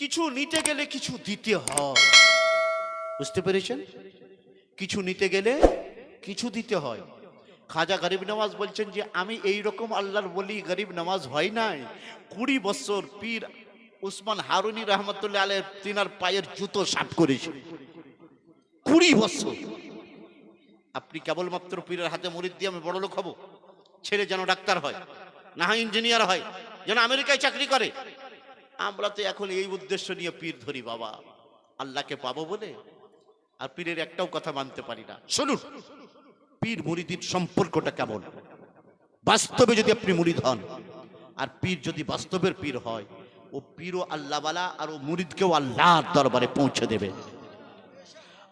কিছু নিতে গেলে কিছু দিতে হয়। বুঝতে পেরেছেন? কিছু নিতে গেলে কিছু দিতে হয়। খাজা গরিব নামাজ বলছেন যে, আমি এই রকম আল্লাহর বলি, গরিব নামাজ হয় নাই। কুড়ি বছর পীর উসমান হারুনি রহমতুল্লাহ আলের তিনার পায়ের জুতো সাফ করেছে। কুড়ি বছর। আপনি কেবলমাত্র পীরের হাতে মরিদ দিয়ে আমি বড় লোক হব। ছেলে যেন ডাক্তার হয়, না হয় ইঞ্জিনিয়ার হয়, যেন আমেরিকায় চাকরি করে। আমরা তো এখন এই উদ্দেশ্য নিয়ে পীর ধরি বাবা। আল্লাহকে পাবো বলে? আর পীরের একটাও কথা মানতে পারি না। শুনুন, পীর মুরিদির সম্পর্কটা কেমন? বাস্তবে যদি আপনি মুরিদ হন, আর পীর যদি বাস্তবের পীর হয়, ও পীরও আল্লাহওয়ালা আর ও মুরিদকেও আল্লাহর দরবারে পৌঁছে দেবে।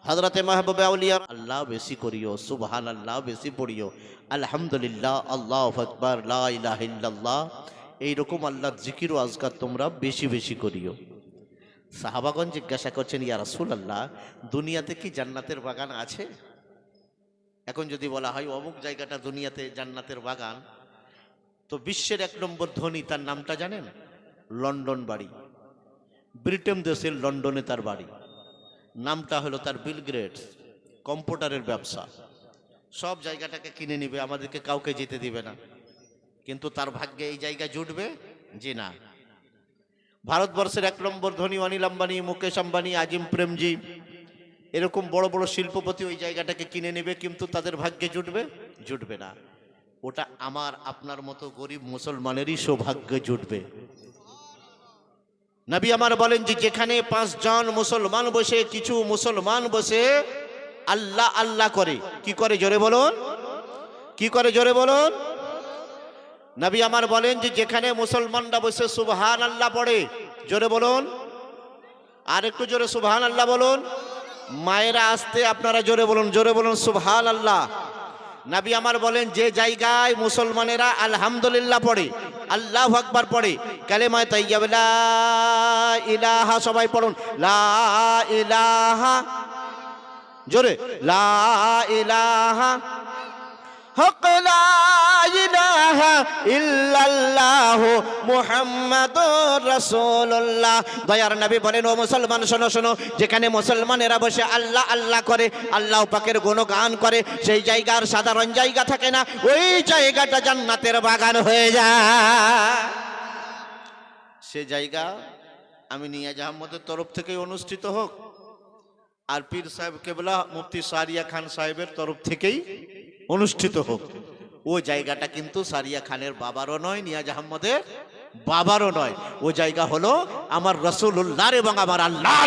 হজরতে মাহবুবে আউলিয়া, আল্লাহ বেশি করিও সুবহান আল্লাহ বেশি পড়িও। আলহামদুলিল্লাহ, আল্লাহ আকবার, লা ইল্লাল্লাহ এইরকম আল্লাহর জিকির ও আজকার তোমরা বেশি বেশি করিও। সাহাবাগন জিজ্ঞাসা করছেন, ইয়া রাসূল আল্লাহ দুনিয়াতে কি জান্নাতের বাগান আছে? এখন যদি বলা হয়, অমুক জায়গাটা দুনিয়াতে জান্নাতের বাগান। তো বিশ্বের এক নম্বর ধনী, তার নামটা জানেন? লন্ডন বাড়ি। ব্রিটেন দেশের লন্ডনে তার বাড়ি। নামটা হলো তার বিল গ্রেটস কম্পিউটারের ব্যবসা। সব জায়গাটাকে কিনে নিবে, আমাদেরকে কাউকে যেতে দিবে না। কিন্তু তার ভাগ্যে এই জায়গা জুটবে? জি না। ভারতবর্ষের এক নম্বর ধনী অনিল আম্বানি, মুকেশ আম্বানি, আজিম প্রেমজি, এরকম বড় বড় শিল্পপতি ওই জায়গাটাকে কিনে নেবে কিন্তু তাদের ভাগ্যে জুটবে? জুটবে না। ওটা আমার, আপনার মতো গরিব মুসলমানেরই সৌভাগ্যে জুটবে। নবী আমার বলেন যে যেখানে পাঁচজন মুসলমান বসে, কিছু মুসলমান বসে আল্লাহ আল্লাহ করে। কি করে জোরে বলুন? কি করে জোরে বলুন? নবী আমার বলেন যে যেখানে মুসলমানরা বসে সুবহান আল্লাহ পড়ে, জোরে বলুন। আর একটু জোরে সুবহান আল্লাহ বলুন। মায়েরা আসতে আপনারা জোরে বলুন জোরে বলুন সুবহান আল্লাহ নাবি আমার বলেন যে জায়গায় মুসলমানেরা আলহামদুলিল্লাহ পড়ে, আল্লাহ আকবার পড়ে, কালেমায় তাইয়াব ইলাহা, সবাই পড়ুন, লা ইলাহা। জোরে, লা ইলাহা। হক লা ইল্লাল্লাহ মুহাম্মাদুর রাসূলুল্লাহ। দয়ার নবী বলেন, ও মুসলমান, শোনো শোনো, যেখানে মুসলমানেরা বসে আল্লাহ আল্লাহ করে, আল্লাহ পাকের গুণগান করে, সেই জায়গার সাধারণ জায়গা থাকে না, ওই জায়গাটা জান্নাতের বাগান হয়ে যায়। সে জায়গা আমি নিয়াজ আহমদের তরফ থেকে অনুষ্ঠিত হোক। আর পীর সাহেব কেবলা, মুফতি সারিয়া খান সাহেবের তরফ থেকেই অনুষ্ঠিত হোক। ও জায়গাটা কিন্তু সারিয়া খানের বাবারও নয় নিয়াজ আহমদের বাবারও নয়। ও জায়গা হলো আমার রসুল্লাহর এবং আমার আল্লাহ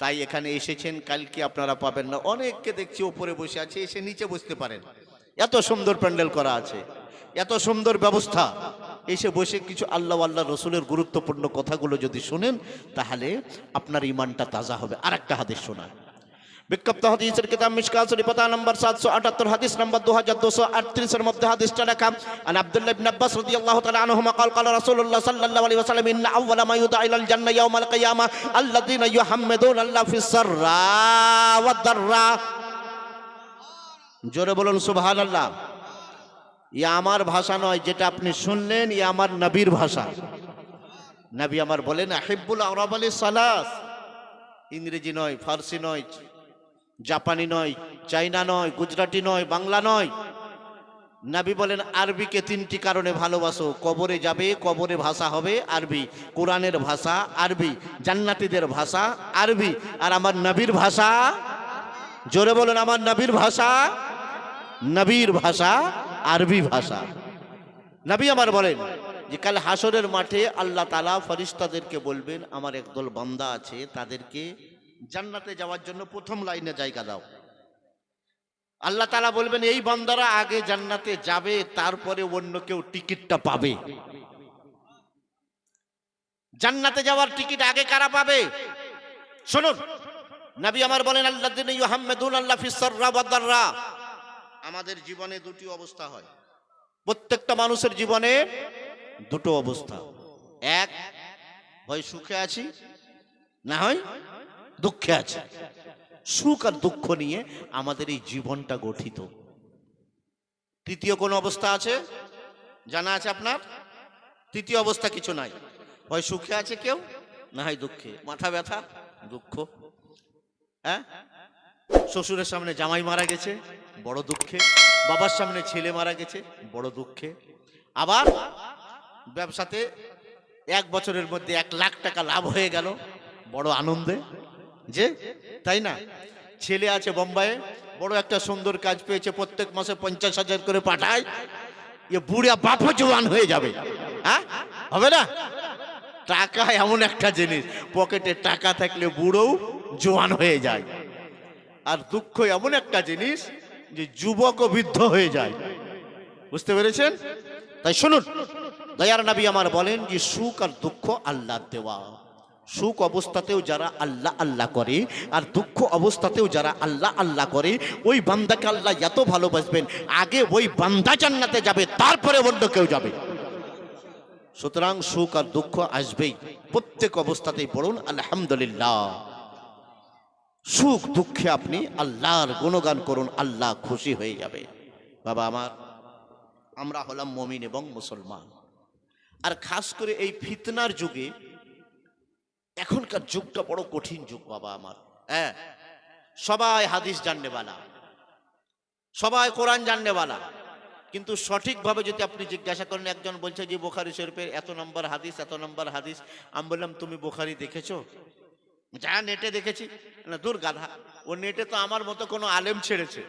তাই এখানে এসেছেন, কালকে আপনারা পাবেন না। অনেককে দেখছি ওপরে বসে আছে, এসে নিচে বসতে পারেন। এত সুন্দর প্যান্ডেল করা আছে, এত সুন্দর ব্যবস্থা। এসে বসে কিছু আল্লাহ আল্লাহ রসুলের গুরুত্বপূর্ণ কথাগুলো যদি শুনেন, তাহলে আপনার ইমানটা তাজা হবে। আর একটা হাদিস শোনায়। বিজ্ঞপ্ত হাদিসের কিতাব মিশকাত শরীফতা নম্বর 778 হাদিস নম্বর 2238 এর মধ্যে হাদিসটা লেখা আন আব্দুল্লাহ ইবনে আব্বাস রাদিয়াল্লাহু তাআলা আনহুমা قال قال رسول الله صلى الله عليه وسلم ان اول ما يدعى الى الجنه يوم القيامه الذين يحمدون الله في السراء والضراء জোরে বলুন সুবহানাল্লাহ ই আমার ভাষা নয় যেটা আপনি শুনলেন ই আমার নবীর ভাষা নবী আমার বলেন আহিবুল আরব আলী সালাস ইংরেজি নয় ফার্সি নয় জাপানি নয়, চাইনা নয়, গুজরাটি নয়, বাংলা নয়। নাবি বলেন, আরবিকে তিনটি কারণে ভালোবাসো। কবরে যাবে, কবরে ভাষা হবে আরবি। কোরআনের ভাষা আরবি, জান্নাতীদের ভাষা আরবি। আর আমার নবীর ভাষা, জোরে বলেন, আমার নবীর ভাষা নবীর ভাষা, আরবি ভাষা। নবী আমার বলেন যে, কাল হাসরের মাঠে আল্লাহ তালা ফরিস্তাদেরকে বলবেন, আমার একদল বান্দা আছে, তাদেরকে জান্নাতে যাওয়ার জন্য প্রথম লাইনে জায়গা দাও। আল্লাহ তালা বলবেন, এই বান্দারা আগে জান্নাতে যাবে, তারপরে অন্য কেউ টিকিটটা পাবে। জান্নাতে যাওয়ার টিকিট আগে কারা পাবে? শুনুন, নবী আমার বলেন আল্লাহ দিন ইউহাম্মেদুন আল্লাহ ফিসররা বাদাররা আমাদের জীবনে দুটি অবস্থা হয়। প্রত্যেকটা মানুষের জীবনে দুটো অবস্থা। এক, হয় সুখে আছি, না হয় দুঃখে আছে। সুখ আর দুঃখ নিয়ে আমাদের এই জীবনটা গঠিত। তৃতীয় কোন অবস্থা আছে? জানা আছে আপনার? তৃতীয় অবস্থা কিছু নাই। হয় সুখে আছে কেউ, না হয় দুঃখে। মাথা ব্যথা, দুঃখ। হ্যাঁ? শ্বশুরের সামনে জামাই মারা গেছে, বড় দুঃখে। বাবার সামনে ছেলে মারা গেছে, বড় দুঃখে। আবার ব্যবসাতে এক বছরের মধ্যে এক লাখ টাকা লাভ হয়ে গেল, বড় আনন্দে। যে, তাই না? ছেলে আছে বোম্বাইয়ে বড় একটা সুন্দর কাজ পেয়েছে, প্রত্যেক মাসে পঞ্চাশ হাজার করে পাঠায়। এ বুড়া বাপও জোয়ান হয়ে যাবে। হ্যাঁ? হবে না? টাকা এমন একটা জিনিস, পকেটে টাকা থাকলে বুড়োও জোয়ান হয়ে যায়। আর দুঃখ এমন একটা জিনিস যে যুবক ও বৃদ্ধ হয়ে যায়। বুঝতে পেরেছেন? তাই শুনুন, দয়ার নবী আমার বলেন যে, সুখ আর দুঃখ আল্লাহ দেওয়া। সুখ অবস্থাতেও যারা আল্লাহ আল্লাহ করে আর দুঃখ অবস্থাতেও যারা আল্লাহ আল্লাহ করে, ওই বান্দাকে আল্লাহ এত ভালোবাসবেন, আগে ওই বান্দা জান্নাতে যাবে, তারপরে অন্য কেউ যাবে। সুতরাং সুখ আর দুঃখ আসবেই, প্রত্যেক অবস্থাতেই পড়ুন, আলহামদুলিল্লাহ। সুখ দুঃখে আপনি আল্লাহর গুণগান করুন, আল্লাহ খুশি হয়ে যাবে। বাবা আমার, আমরা হলাম মমিন এবং মুসলমান। আর খাস করে এই ফিতনার যুগে এখনকার যুগটা বড় কঠিন যুগ বাবা আমার। হ্যাঁ সবাই হাদিস জাননেওয়ালা সবাই কোরআন জাননেওয়ালা কিন্তু সঠিকভাবে যদি আপনি জিজ্ঞাসা করেন, একজন বলছে যে, বোখারি শরীফের এত নম্বর হাদিস, এত নম্বর হাদিস। আমি বললাম, তুমি বোখারি দেখেছ? যা নেটে দেখেছি। না, দূর গাধা। ও নেটে তো আমার মতো কোনো আলেম ছেড়েছে।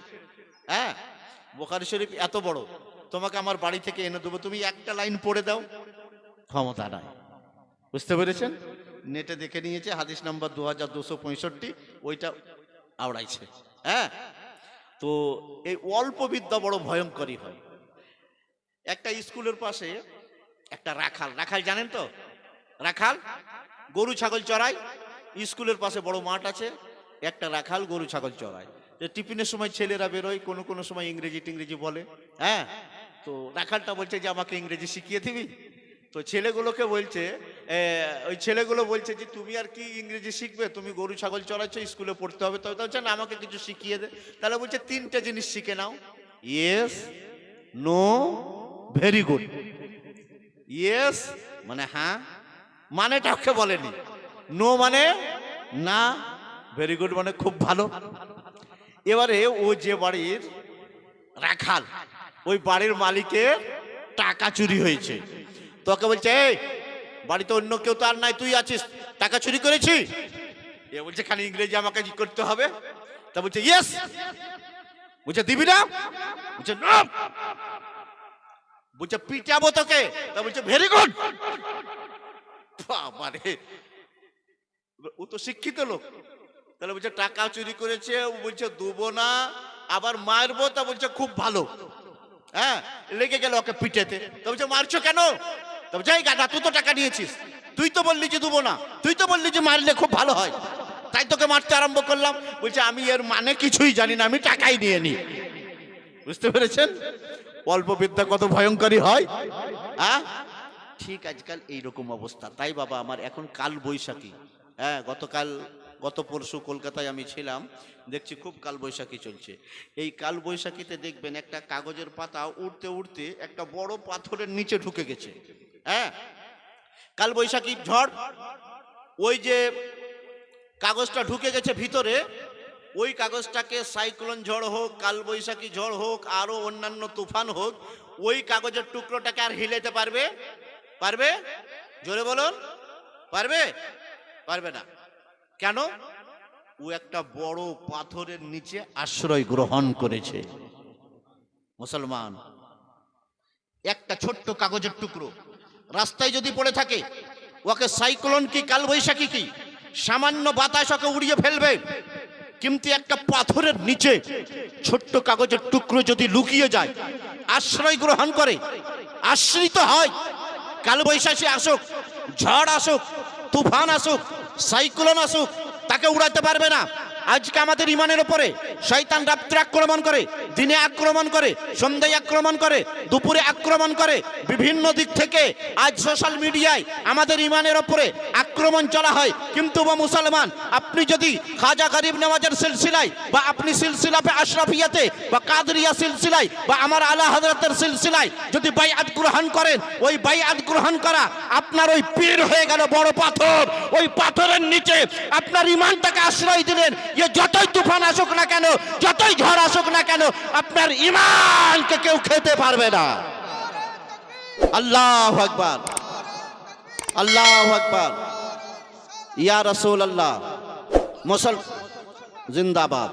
হ্যাঁ বোখারি শরীফ এত বড়। তোমাকে আমার বাড়ি থেকে এনে দেবো। তুমি একটা লাইন পড়ে দাও। ক্ষমতা নাই। বুঝতে পেরেছেন? নেটে দেখে নিয়েছে, হাদিস নাম্বার দু হাজার দুশো পঁয়ষট্টি, ওইটা আওড়াইছে। হ্যাঁ? তো এই অল্প বিদ্যা বড় ভয়ঙ্করী হয়। একটা স্কুলের পাশে একটা রাখাল রাখাল জানেন তো? রাখাল? গরু, ছাগল চড়াই স্কুলের পাশে বড় মাঠ আছে, একটা রাখাল, গরু, ছাগল চড়ায়। তো টিফিনের সময় ছেলেরা বেরোয়, কোনো কোনো সময় ইংরেজি টিংরেজি বলে। হ্যাঁ? তো রাখালটা বলছে যে, আমাকে ইংরেজি শিখিয়ে দিবি? তো ছেলেগুলোকে বলছে ওই ছেলেগুলো বলছে যে, তুমি আর কি ইংরেজি শিখবে? তুমি গরু, ছাগল চড়াচ্ছ, স্কুলে পড়তে হবে। তবে তো না, আমাকে কিছু শিখিয়ে দে। তাহলে বলছে, তিনটে জিনিস শিখে নাও। Yes no very good yes মানে হ্যাঁ মানেটা ওকে বলেনি। নো মানে না ভেরি গুড মানে খুব ভালো। এবারে ও যে বাড়ির রাখাল, ওই বাড়ির মালিকের টাকা চুরি হয়েছে। তোকে বলছে, এই বাড়িতে অন্য কেউ তো আর নাই, তুই আছিস। টাকা চুরি করেছি? এ বলছে, খালি ইংরেজি আমাকে করতে হবে? তা বলছে ইয়েস বলছে, দিবি না? বলছে না বলছে, পিটাবো তোকে। তা বলছে ভেরি গুড বাবারে। ও তো শিক্ষিত লোক। তাহলে বলছে, টাকা চুরি করেছে। ও বলছে, দেবো না, আবার মারবো। তা বলছে, খুব ভালো। হ্যাঁ লেগে গেল ওকে পিটেতে। তো বলছে, মারছো কেন? তো যাই গাদা তুই তো টাকা নিয়েছিস। তুই তো বললি যে দেবো না। তুই তো বললি যে মারলে খুব ভালো হয়। তাই তোকে মারতে আরম্ভ করলাম। বলছে, আমি এর মানে কিছুই জানি না, আমি টাকাই নিয়ে নি। বুঝতে পেরেছেন? অল্প বিদ্যা কত ভয়ঙ্করী হয়। হ্যাঁ? ঠিক আজকাল এইরকম অবস্থা। তাই বাবা, আমার এখন কাল বৈশাখী। হ্যাঁ গতকাল, গত পরশু কলকাতায় আমি ছিলাম। দেখছি খুব কাল বৈশাখী চলছে। এই কাল বৈশাখীতে দেখবেন একটা কাগজের পাতা উড়তে উড়তে একটা বড় পাথরের নিচে ঢুকে গেছে। হ্যাঁ? কাল বৈশাখীর ঝড়, ওই যে কাগজটা ঢুকে গেছে ভিতরে, ওই কাগজটাকে সাইক্লোন ঝড় হোক কাল বৈশাখী ঝড় হোক, আরও অন্যান্য তুফান হোক, ওই কাগজের টুকরোটাকে আর হিলেতে পারবে? পারবে? জোরে বলুন। পারবে? পারবে না। কেন? ও একটা বড় পাথরের নিচে আশ্রয় গ্রহণ করেছে। মুসলমান, একটা ছোট্ট কাগজের টুকরো। রাস্তায় যদি পড়ে থাকে, ওকে সাইক্লোন কি, কালবৈশাখী কি? সামান্য বাতাস ওকে উড়িয়ে ফেলবে। কিন্তু একটা পাথরের নিচে ছোট্ট কাগজের টুকরো যদি লুকিয়ে যায়, আশ্রয় গ্রহণ করে, আশ্রিত হয়, কালবৈশাখী আসুক, ঝড় আসুক, তুফান আসুক, সাইক্লোন আসুক, তাকে উড়াতে পারবে না। আজকে আমাদের ইমানের ওপরে শয়তান রাত্রে আক্রমণ করে, দিনে আক্রমণ করে, সন্ধ্যায় আক্রমণ করে, দুপুরে আক্রমণ করে, বিভিন্ন দিক থেকে আজ সোশ্যাল মিডিয়ায় আমাদের ইমানের ওপরে আক্রমণ চলা হয়, কিন্তু বা মুসলমান, আপনি যদি খাজা গরিব নওয়াজের সিলসিলায় বা আপনি সিলসিলাপে আশরাফিয়াতে বা কাদরিয়া সিলসিলায় বা আমার আলা হজরতের সিলসিলায় যদি বাই বাইআত গ্রহণ করেন, ওই বাই বাইআত গ্রহণ করা আপনার ওই পীর হয়ে গেল বড় পাথর। ওই পাথরের নিচে আপনার ইমানটাকে আশ্রয় দিলেন। যে যতই তুফান আসুক না কেন, যতই ঝড় আসুক না কেন, আপনার ইমানকে কেউ খেতে পারবে না। আল্লাহ আকবার। আল্লাহ আকবার। ইয়া রসুল আল্লাহ মুসল জিন্দাবাদ।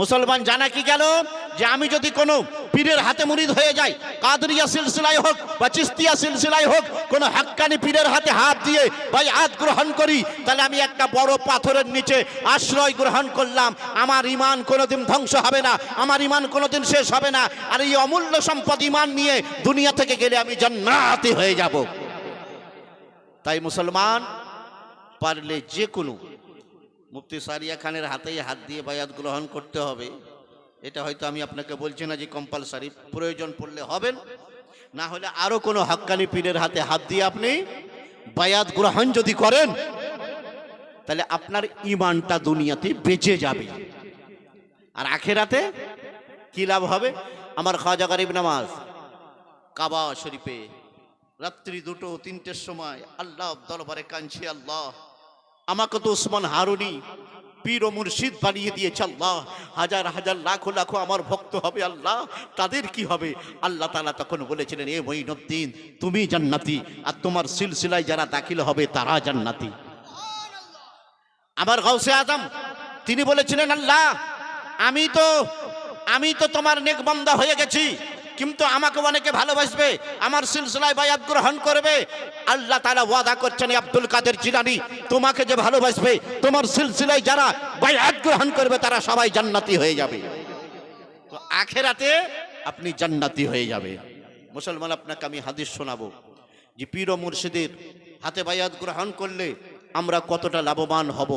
মুসলমান জানা কি গেল? যে আমি যদি কোনো পীরের হাতে মুরিদ হয়ে যাই, কাদরিয়া সিলসিলাই হোক বা চিস্তিয়া সিলসিলাই হোক, কোনো হাক্কানি পীরের হাতে হাত দিয়ে ভাই হাত গ্রহণ করি, তাহলে আমি একটা বড় পাথরের নিচে আশ্রয় গ্রহণ করলাম। আমার ইমান কোনোদিন ধ্বংস হবে না, আমার ইমান কোনোদিন শেষ হবে না। আর এই অমূল্য সম্পদ ইমান নিয়ে দুনিয়া থেকে গেলে আমি জান্নাতি হয়ে যাব। তাই মুসলমান পারলে যে কোনো মুফতি সারিয়া খানের হাতেই হাত দিয়ে বায়াত গ্রহণ করতে হবে। এটা হয়তো আমি আপনাকে বলছি না যে কম্পালসারি প্রয়োজন পড়লে হবেন। না হলে আরও কোনো হাক্কানি পীরের হাতে হাত দিয়ে আপনি বায়াত গ্রহণ যদি করেন, তাহলে আপনার ইমানটা দুনিয়াতে বেঁচে যাবে। আর আখেরাতে কি লাভ হবে? আমার খাজা গরিব নামাজ, কাবা শরীফে, রাত্রি দুটো, তিনটের সময়, আল্লাহ দরবারে কাঁদছি আল্লাহ। আমাকে তো উসমান হারুনি পীর ও মুর্শিদ বানিয়ে দিয়েছে আল্লাহ। হাজার হাজার, লাখো লাখো আমার ভক্ত হবে আল্লাহ। তাদের কি হবে? আল্লাহ তালা তখন বলেছিলেন, এ মঈনুদ্দিন, তুমি জান্নাতি। আর তোমার সিলসিলায় যারা দাখিল হবে, তারা জান্নাতি। আমার গৌসে আদম তিনি বলেছিলেন, আল্লাহ, আমি তো আমি তো তোমার নেকবন্দা হয়ে গেছি। কিন্তু আমাকে অনেকে ভালোবাসবে, আমার সিলসিলায় বায়াত গ্রহণ করবে। আল্লাহ তালা ওয়াদা করছেন, আব্দুল কাদের জিলানি, তোমাকে যে ভালোবাসবে, তোমার সিলসিলায় যারা বায়াত গ্রহণ করবে, তারা সবাই জান্নাতি হয়ে যাবে। তো আখেরাতে আপনি জান্নাতি হয়ে যাবে। মুসলমান, আপনাকে আমি হাদিস শোনাবো যে পীর মুর্শিদের হাতে বায়াত গ্রহণ করলে আমরা কতটা লাভবান হব।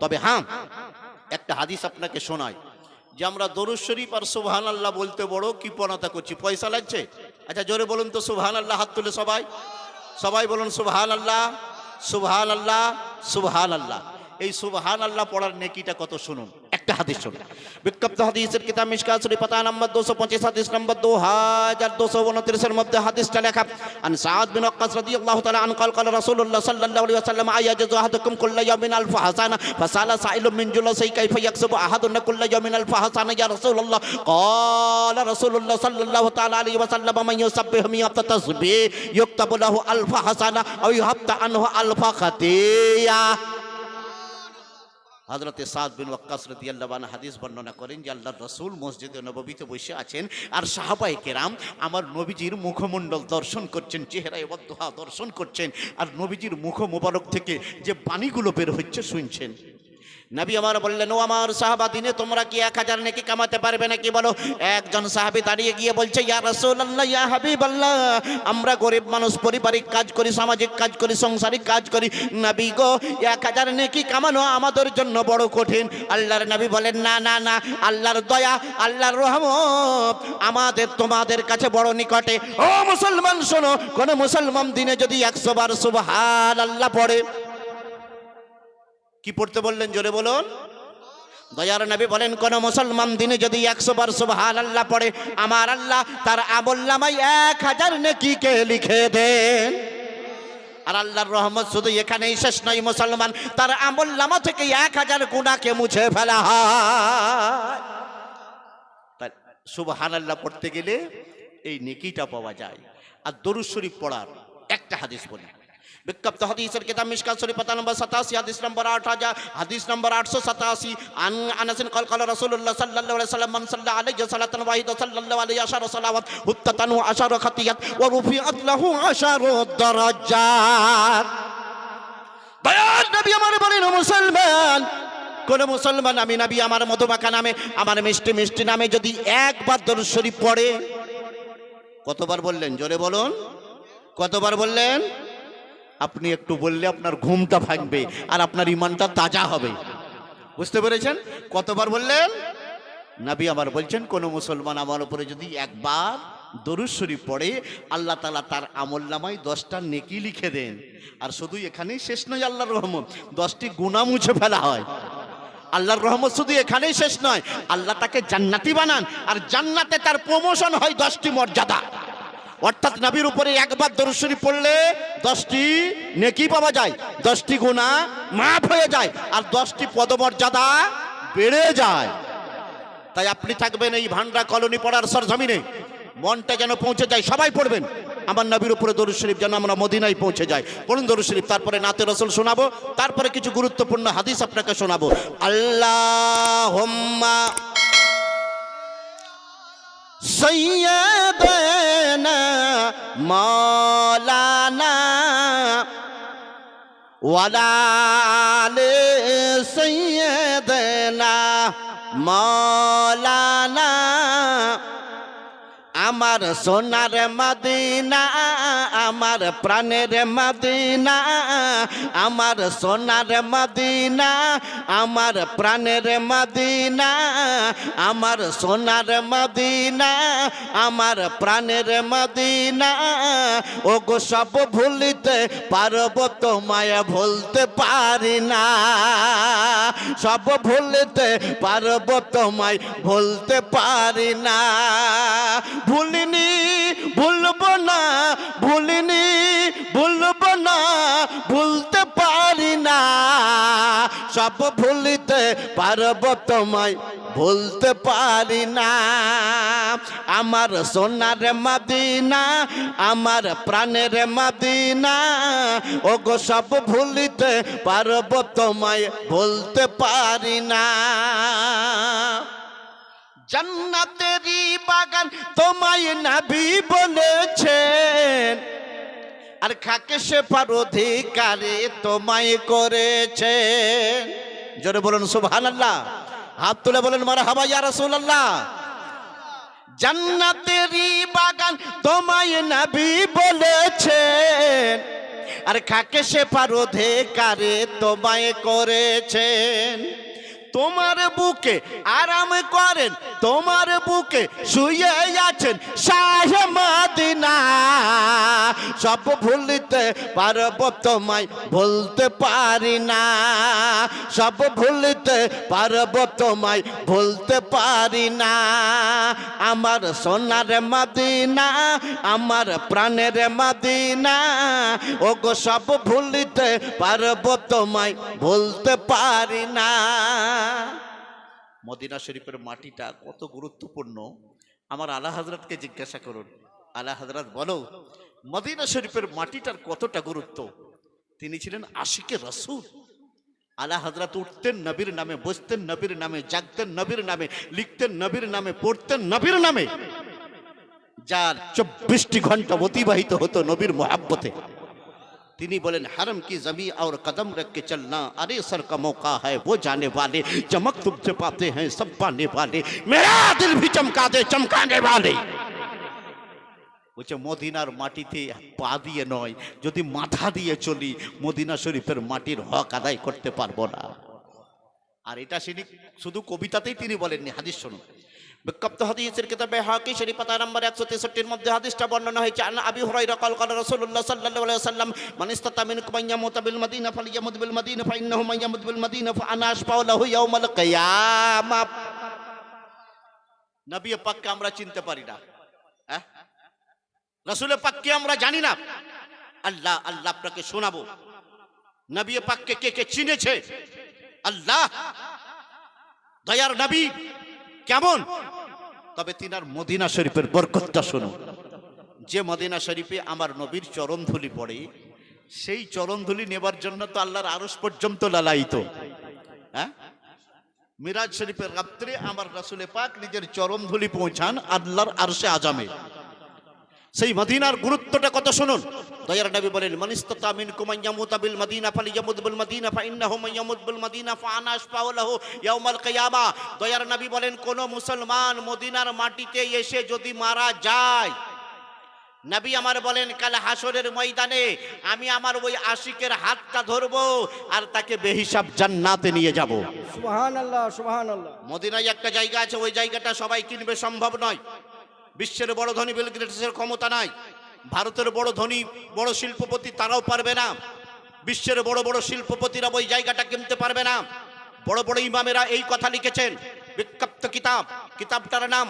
তবে হ্যাঁ একটা হাদিস আপনাকে শোনায় যে আমরা দরুদ শরীফ আর সুবহান আল্লাহ বলতে বড় কি পনাতা করছি। পয়সা লাগছে? আচ্ছা জোরে বলুন তো সুবহান আল্লাহ হাত তুলে সবাই। সবাই বলুন সুবহান আল্লাহ সুবহান আল্লাহ সুবহান আল্লাহ এই সুবহান আল্লাহ পড়ার নেকিটা কত শুনুন। একটা হাদিস শুনুন বিজ্ঞপ্ত হাদিসের কিতাব মিশকাত শরীফ পাতা নম্বর 225 হাদিস নম্বর 2229 এর মধ্যে হাদিসটা লেখা আন সাদ বিন ওয়াক্কাস রাদিয়াল্লাহু তাআলা আন قال قال رسول الله صلى الله عليه وسلم ايجز احدكم كل يوم الف حسنه فسال سائل من جلسي كيف يكسب احدنا كل يوم الف حسنه يا رسول الله قال رسول الله صلى الله تعالى عليه وسلم من يسبح مئة تسبيح يكتب له الف حسنه او يحط عنه الف خطيئه হজরতে সাদ বিন ওয়াক্কাস রাদিয়াল্লাহু আনহু হাদিস বর্ণনা করেন যে আল্লাহর রাসূল মসজিদে নববীতে বসে আছেন আর সাহাবাই কেরাম আমার নবীজির মুখমণ্ডল দর্শন করছেন চেহারা বদ্ধহা দর্শন করছেন আর নবীজির মুখ মোবারক থেকে যে বাণীগুলো বের হচ্ছে শুনছেন। নবী আমার বললেন, ও আমার সাহাবা, দিনে তোমরা কি এক হাজার নাকি কামাতে পারবে নাকি বলো? একজন সাহাবি দাঁড়িয়ে গিয়ে বলছে, ইয়া রাসূলুল্লাহ, ইয়া হাবিবাল্লাহ, আমরা গরিব মানুষ, পারিবারিক কাজ করি, সামাজিক কাজ করি, সাংসারিক কাজ করি। নবী গো, এক হাজার নাকি কামানো আমাদের জন্য বড় কঠিন। আল্লাহর নবী বলেন, না না না, আল্লাহর দয়া, আল্লাহর রহমত আমাদের তোমাদের কাছে বড় নিকটে। ও মুসলমান, শোনো, কোন মুসলমান দিনে যদি একশো বার সুবহান আল্লাহ পড়ে কি পড়তে বললেন? জোরে বলুন। দয়ার নবী বলেন, কোন মুসলমান দিনে যদি একশো বার সুবহান আল্লাহ পড়ে, আমার আল্লাহ তার আমল্লামাই এক হাজার নেকিকে লিখে দেন? আর আল্লাহর রহমত শুধু এখানেই শেষ নয়, মুসলমান, তার আমল্লামা থেকে এক হাজার গুণাকে মুছে ফেলা হয়। সুবহান আল্লাহ পড়তে গেলে এই নেকিটা পাওয়া যায়। আর দরুদ শরীফ পড়ার একটা হাদিস বলি। বিজ্ঞপ্ত হাদিসের কিতাব মিশকাত শরীফ পাতা নম্বর 87 হাদিস নম্বর 8000 হাদিস নম্বর 887 আন আনাসিন قال قال رسول الله صلى الله عليه وسلم من صلى عليه صلاه واحده صلى الله عليه عشر صلوات حتى عشر خطيات ورفعت له عشر درجات বয়ান নবী আমার বলেন মুসলমান কোন মুসলমান আমি নবী আমার মধুমাখা নামে আমার মিষ্টি মিষ্টি নামে যদি একবার দরুদ শরীফ পড়ে কতবার বললেন জোরে বলুন কতবার বললেন আপনি একটু বললে আপনার ঘুমটা ভাঙবে আর আপনার ইমানটা তাজা হবে। বুঝতে পেরেছেন? কতবার বললেন? নবী আমার বলছেন, কোন মুসলমান আমার উপরে যদি একবার দরুদ শরীফ পড়ে, আল্লাহ তালা তার আমল নামায় দশটা নেকি লিখে দেন। আর শুধু এখানেই শেষ নয়, আল্লাহর রহমত। দশটি গুণা মুছে ফেলা হয়। আল্লাহর রহমত শুধু এখানেই শেষ নয়, আল্লাহ তাকে জান্নাতি বানান। আর জান্নাতে তার প্রমোশন হয় দশটি মর্যাদা। অর্থাৎ নবীর উপরে একবার দরুদ শরীফ পড়লে দশটি নেকি পাওয়া যায়, দশটি গুণা মাফ হয়ে যায়, আর দশটি পদমর্যাদা বেড়ে যায়। তাই আপনি থাকবেন এই ভান্ডা কলোনি পড়ার সরজমিনে। মনটা যেন পৌঁছে যায়, সবাই পড়বেন। আমার নবীর উপরে দরুদ শরীফ যেন আমরা মদিনায় পৌঁছে যাই। পড়ুন দরুদ শরীফ তারপরে নাতে রসুল শোনাবো, তারপরে কিছু গুরুত্বপূর্ণ হাদিস আপনাকে শোনাবো। আল্লাহ সৈয়দনা মৌলানা ওয়ালালে সৈয়দনা আমার সোনার মদিনা, আমার প্রাণের মদিনা, আমার সোনার মদিনা, আমার প্রাণের মদিনা, আমার সোনার মদিনা, আমার প্রাণের মদিনা। ও গো সব ভুলিতে পারব, তোমায় ভুলতে পারি না। সব ভুলিতে পারব, তোমায় ভুলতে পারি না। ভুলিনি ভুলব না, ভুলিনি, ভুলব না, ভুলতে পারি না। সব ভুলিতে পারব তোমায়, ভুলতে পারি না। আমার সোনার মদিনা, আমার প্রাণের মদিনা ও গো সব ভুলিতে পারব তোমায়, ভুলতে পারি না। জান্নাতেরই বাগান তোমায় নাবি বলেছেন। আর খাকে সে পার অধিকারে তোমায় করেছেন। জোরে বলুন সুবহান আল্লাহ হাত তুলে বলেন মারা হাবা ইয়া রাসূলুল্লাহ। জান্নাতেরই বাগান তোমায় নাবি বলেছেন। আর খাকে সে পার অধিকারে তোমায় করেছেন। তোমার বুকে আরাম করেন, তোমার বুকে শুয়ে আছেন সব ভুলিতে পারব তোমায় ভুলতে পারি না। সব ভুলিতে পারব তোমায় ভুলতে পারি না। আমার সোনার মাদিনা, আমার প্রাণের মাদিনা ও গো সব ভুলিতে পারব তোমায় ভুলতে পারি না। মদিনা শরীফের মাটিটা কত গুরুত্বপূর্ণ। আমার আলা হাজরাতকে জিজ্ঞাসা করুন। আলা হাজরাত বলো, মদিনা শরীফের মাটিটার কতটা গুরুত্ব? তিনি ছিলেন আশিকে রসুল। আলা হাজরাত উঠতেন নবীর নামে, বসতেন নবীর নামে, জাগতেন নবীর নামে, লিখতেন নবীর নামে, পড়তেন নবীর নামে। যার চব্বিশটি ঘণ্টা অতিবাহিত হতো নবীর মোহাব্বতে। তিনি বলেন हरम की जमी और कदम रख के चलना अरे सर का मौका है वो जाने वाले चमक तुमसे पाते हैं सब पाने वाले मेरा दिल भी चमका दे चमकाने वाले বলছে মদিনার মাটিতে পা দিয়ে নয় যদি মাথা দিয়ে চলি মদিনা শরীফের মাটির হক আদায় করতে পারবো না আর এটা তিনি শুধু কবিতাতেই তিনি বলেননি হাদিস শুনুন বিক্ষপ্ত হাদিসের কিতাবে হাকি শরীফ পাতা নম্বর একশো তেষট্টির মধ্যে হাদিসটা বর্ণনা হয়েছে, আন আবি হুরাইরা কল কল রাসূলুল্লাহ সাল্লাল্লাহু আলাইহি সাল্লাম মান ইসতাতা মিনকুম আন ইয়ামুতা বিল মদিনা ফালইয়ামুত বিল মদিনা ফা ইন্নাহু মান ইয়ামুত বিল মদিনা ফা আনা আশফাউ লাহু ইয়াউমাল কিয়ামাহ নবী পাককে আমরা চিনতে পারি না। হ্যাঁ? রাসূল পাককে আমরা জানি না। আল্লাহ আল্লাহ আপনাকে শোনাবো। নবী পাককে কে কে চিনেছে? আল্লাহ। দয়ার নবী। কেমন? তবে তিনার মদিনা শরীফের বরকতটা শুনুন। যে মদিনা শরীফে আমার নবীর চরণধুলি পড়ে, সেই চরণধুলি নেবার জন্য তো আল্লাহর আরস পর্যন্ত লালায়িত। হ্যাঁ? মিরাজ শরীফের রাত্রে আমার রাসুলে পাক নিজের চরণধুলি পৌঁছান আল্লাহর আরশে আজামে। সেই মদিনার গুরুত্বটা কত শুনুন। দয়ার নবী বলেন মানিস্তাতা মিনকুম আন ইয়ামুতা বিল মাদিনা ফালিয়ামুত বিল মাদিনা ফাইন্নাহু ইয়ামুত বিল মাদিনা ফাআনা আশফাউ লাহু ইয়াউমাল কিয়ামা। দয়ার নবী বলেন কোন মুসলমান মদিনার মাটিতে এসে যদি মারা যায় নবী আমার বলেন কাল হাসরের ময়দানে আমি আমার ওই আশিকের হাতটা ধরবো আর তাকে বেহিসাব জান্নাতে নিয়ে যাব। মদিনায় একটা জায়গা আছে ওই জায়গাটা সবাই কিনবে সম্ভব নয়। বিশ্বের বড় ধনী বিল গেটসের ক্ষমতা নাই। ভারতের বড় ধনী, বড় শিল্পপতি তারাও পারবে না। বিশ্বের বড় বড় শিল্পপতিরা ওই জায়গাটা কিনতে পারবে না। বড় বড় ইমামেরা এই কথা লিখেছেন। বিখ্যাত কিতাব, কিতাবটার নাম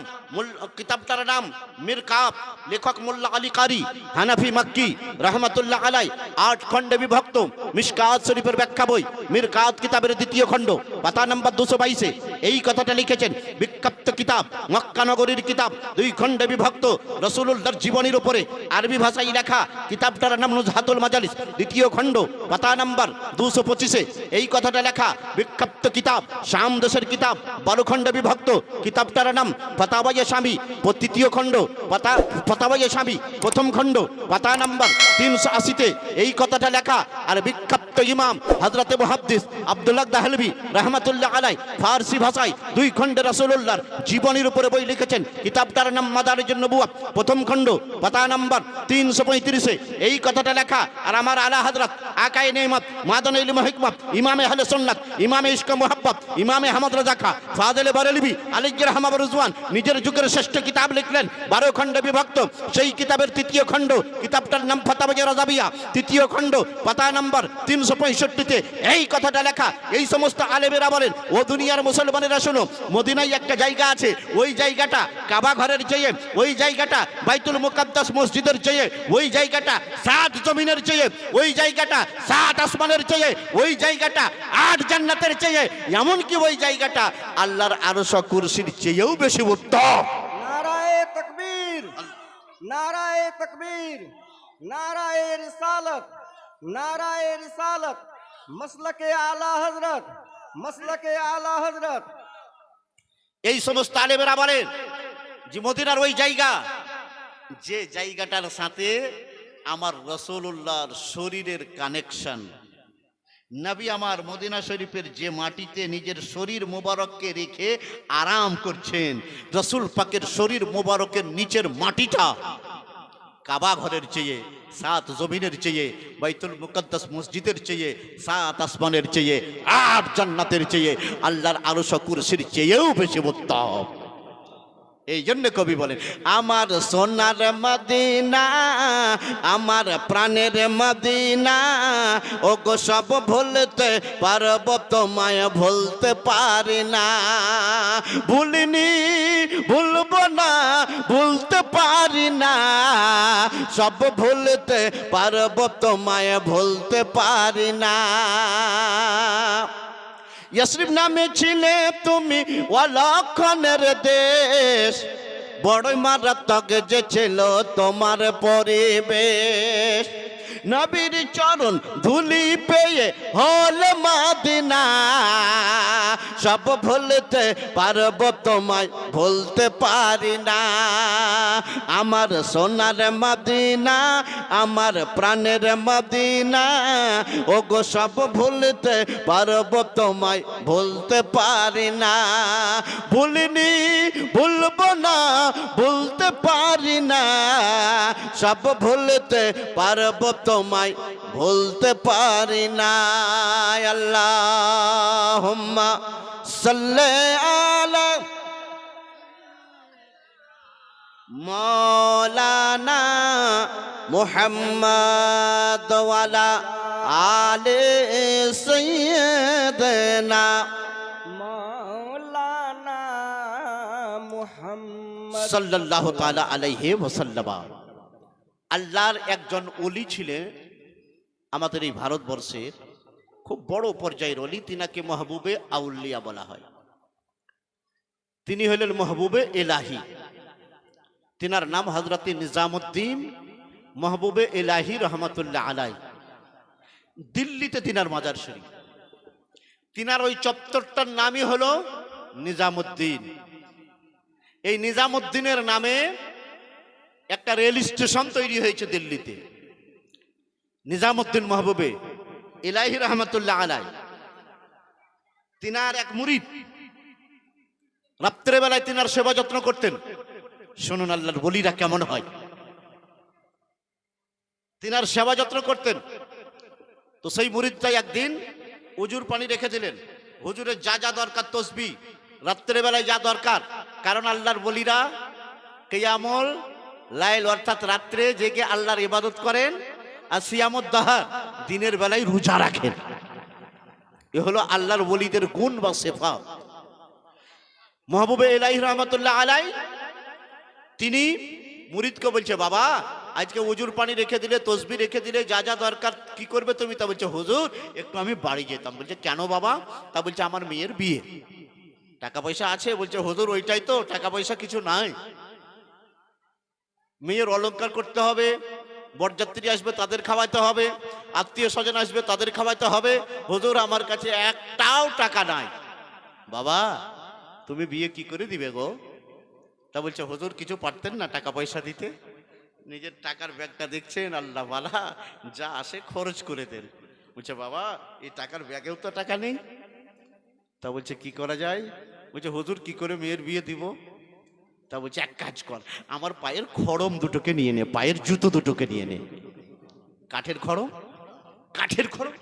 কিতাবটার নাম মির কাপ লেখক মোল্লা আলী কারি, হানাফি মাক্কি, রহমাতুল্লাহ আলাই, আট খণ্ডে বিভক্ত মিসকাত শরীফের ব্যাখ্যা বই মির কাত কিতাবের দ্বিতীয় খণ্ড, পাতা নাম্বার দুশো বাইশে, এই কথাটা লিখেছেন বিখ্যাত কিতাব, মক্কা নগরীর কিতাব, দুই খণ্ডে বিভক্ত, রসুলুল্লাহর জীবনীর উপরে আরবি ভাষায় লেখা কিতাবটার নাম নুজহাতুল মাজালিস, দ্বিতীয় খণ্ড, পাতা নাম্বার দুশো পঁচিশে, এই কথাটা লেখা বিখ্যাত কিতাব, শাম দেশের কিতাব, বারো খণ্ডে বিভক্ত। কিতাবটার নাম ফতাবাইয়ে স্বামী। তৃতীয় খণ্ড, পাতা ফতাবাইয়ে স্বামী, প্রথম খণ্ড, পাতা নাম্বার তিনশো আশিতে। এই কথাটা লেখা আর বিখ্যাত ইমাম হজরতে মুহাদ্দিস আব্দুল্লাহ দাহলবি রহমাতুল্লাহ আলাই ফার্সি ভাষায় দুই খণ্ডে রসুল্লাহর জীবনীর উপরে বই লিখেছেন। কিতাবটার নাম মাদারের জন্য বুয়া প্রথম খণ্ড, পাতা নাম্বার তিনশো পঁয়ত্রিশে। এই কথাটা লেখা আর আমার আলা হজরত আকাই নেমত মাদন ইলম হিকমত, ইমামে হলে সন্ন্যত ইমামে ইস্ক মোহাব্বত, ইমামে আহমদ রাজা খা ফাজলে বারেলবি আলিজের হামাব রুজওয়ান নিজের যুগের শ্রেষ্ঠ কিতাব লিখলেন। বারো খণ্ডে বিভক্ত। সেই কিতাবের তৃতীয় খণ্ড, কিতাবটার নাম ফতাবাজে রাজাবিয়া। তৃতীয় খণ্ড, পাতা নাম্বার তিনশো পঁয়ষট্টিতে। এই কথাটা লেখা। এই সমস্ত আলেমেরা বলেন, ও দুনিয়ার মুসলমানেরা শোনো, মদিনায় একটা জায়গা আছে। ওই জায়গাটা কাবা ঘরের চেয়ে, ওই জায়গাটা বাইতুল মুকাদ্দাস মসজিদের চেয়ে, ওই জায়গাটা সাত জমিনের চেয়ে, ওই জায়গাটা সাত আসমানের চেয়ে, ওই জায়গাটা আট জান্নাতের চেয়ে, এমনকি ওই জায়গাটা আল্লাহর আরশ কুরসির চেয়েও বেশি উত্তম। নারায়ে তকবীর নারায়ে তকবীর নারায়ে রিসালত নারায়ে রিসালত মসলকে আলা হযরত মসলকে আলা হযরত। এই সমস্ত আলেমেরা বলেন যে মদিনার ওই জায়গা যে জায়গাটার সাথে আমার রসুল্লাহর শরীরের কানেকশন নবী আমার মদিনা শরীফের যে মাটিতে নিজের শরীর মোবারককে রেখে আরাম করছেন, রসুল পাকের শরীর মোবারকের নিচের মাটিটা কাবা ঘরের চেয়ে, সাত জমিনের চেয়ে, বাইতুল মুকদ্দাস মসজিদের চেয়ে, সাত আসমানের চেয়ে, আট জান্নাতের চেয়ে, আল্লাহর আরও কুরসির চেয়েও বেশি উত্তম। এই জন্য কবি বলেন, আমার সোনার মদিনা, আমার প্রাণের মদিনা ও গো সব ভুলতে পারব, তোমায় ভুলতে পারি না। ভুলিনি, ভুলব না, ভুলতে পারি না। সব ভুলতে পারব, তোমায় ভুলতে পারি না। ইয়াসরিফ নামে ছিলে তুমি অলক্ষণের দেশ। বড় মারাত্মক যে ছিল তোমার পরিবেশ। নবীর চরণ ধুলি পেয়ে হল মাদিনা। সব ভুলতে পারব তোমায়, ভুলতে পারি না। আমার সোনার মদিনা, আমার প্রাণের মদিনা। ও গো সব ভুলতে পারব তোমায়, ভুলতে পারি না। ভুলিনি, ভুলব না, ভুলতে পারি না। সব ভুলতে পারব তোমায় ভুলতে পারি না আল্লাহ সাল্লে আলা মৌলানা মোহাম্মদ ওয়ালা আলে সৈয়দনা মাওলানা মুহাম্মদ সাল্লাল্লাহু তাআলা আলাইহি ওয়াসাল্লাম। আল্লাহর একজন অলি ছিলেন আমাদের এই ভারতবর্ষের খুব বড় পর্যায়ের অলি তিনাকে মাহবুবে আউলিয়া বলা হয়। তিনি হলেন মাহবুবে এলাহি। তিনার নাম হজরত নিজামুদ্দিন মাহবুবে এলাহি রহমতুল্লাহ আলাই দিল্লিতে তিনার মাজার শরীফ। তিনার ওই চত্বরটার নামই হলো নিজামুদ্দিন। এই নিজামুদ্দিনের নামে একটা রেল স্টেশন তৈরি হয়েছে দিল্লিতে। নিজামুদ্দিন মাহবুবে ইলাহি রহমতুল্লাহ আলাই তিনার এক মুরিদ রাত্রে বেলায় তিনার সেবা যত্ন করতেন। শুনুন আল্লাহর বলিরা কেমন হয়। তিনার সেবা যত্ন করতেন। তো সেই মুরিদটাই একদিন উজুর পানি রেখে দিলেন। হুজুরের যা যা দরকার তসবি রাত্রের বেলায় যা দরকার, কারণ আল্লাহর বলিরা কেয়ামল লাইল অর্থাৎ রাত্রে জেগে আল্লাহর ইবাদত করেন আর সিয়ামত দাহার, দিনের বেলায় রোজা রাখেন। এ হলো আল্লাহর বলিদের গুণ বা সেফা মহবুবে এলাই রহমতুল্লাহ আলাই, তিনি মুরিদকে বলছে, বাবা, আজকে উজুর পানি রেখে দিলে, তসবি রেখে দিলে যা যা দরকার, কি করবে তুমি? তা বলছে, হুজুর, একটু আমি বাড়ি যেতাম। বলছে, কেন বাবা? তা বলছে, আমার মেয়ের বিয়ে। টাকা পয়সা আছে? বলছে, হুজুর, ওইটাই তো, টাকা পয়সা কিছু নাই। মেয়ের অলংকার করতে হবে, বরযাত্রী আসবে তাদের খাওয়াইতে হবে, আত্মীয় স্বজন আসবে তাদের খাওয়াইতে হবে। হুজুর, আমার কাছে একটাও টাকা নাই। বাবা, তুমি বিয়ে কি করে দিবে গো? তা বলছে, হুজুর, কিছু পারতেন না টাকা পয়সা দিতে? নিজের টাকার ব্যাগটা দেখছেন, আল্লাহ বালা, যা আসে খরচ করে দেন। বলছে, বাবা, এই টাকার ব্যাগেও তো টাকা নেই। তা বলছে, কি করা যায়? বলছে, হুজুর, কি করে মেয়ের বিয়ে দিব? তা বলছে, এক কাজ কর, আমার পায়ের খড়ম দুটোকে নিয়ে নে, পায়ের জুতো দুটোকে নিয়ে নে। কাঠের খড়ম? কাঠের খড়ম?